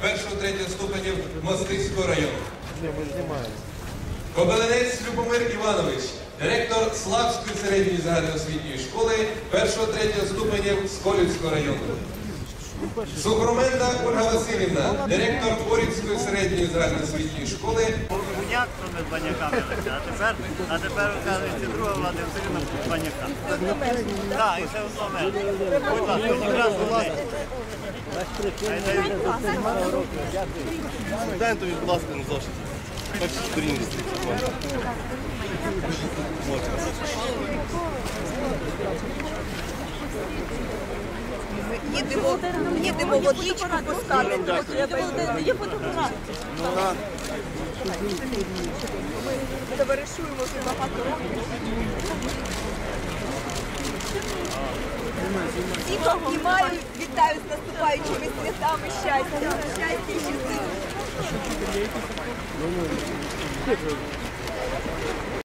Першого третього ступенів Мостицького району. Кобеленець Любомир Іванович, директор Славської середньої загальноосвітньої школи першого третього ступенів Сколівського району. Сухроменда Ольга Васильівна, директор Орівської середньої загальноосвітньої школи Буняк, що ми з баняками а тепер, а тепер, оказується, друга влада все баняка. Так, і все одно мене. Будь ласка, якраз. Дайте тобі, будь ласка, на зошит. Перші сторінки. Їдемо, їдемо водичку пускати. Є фотографії. Товаришуємо вже багато років. Всіх обнімаю, вітаю з наступаючими святами щастя. Щастя і щастя.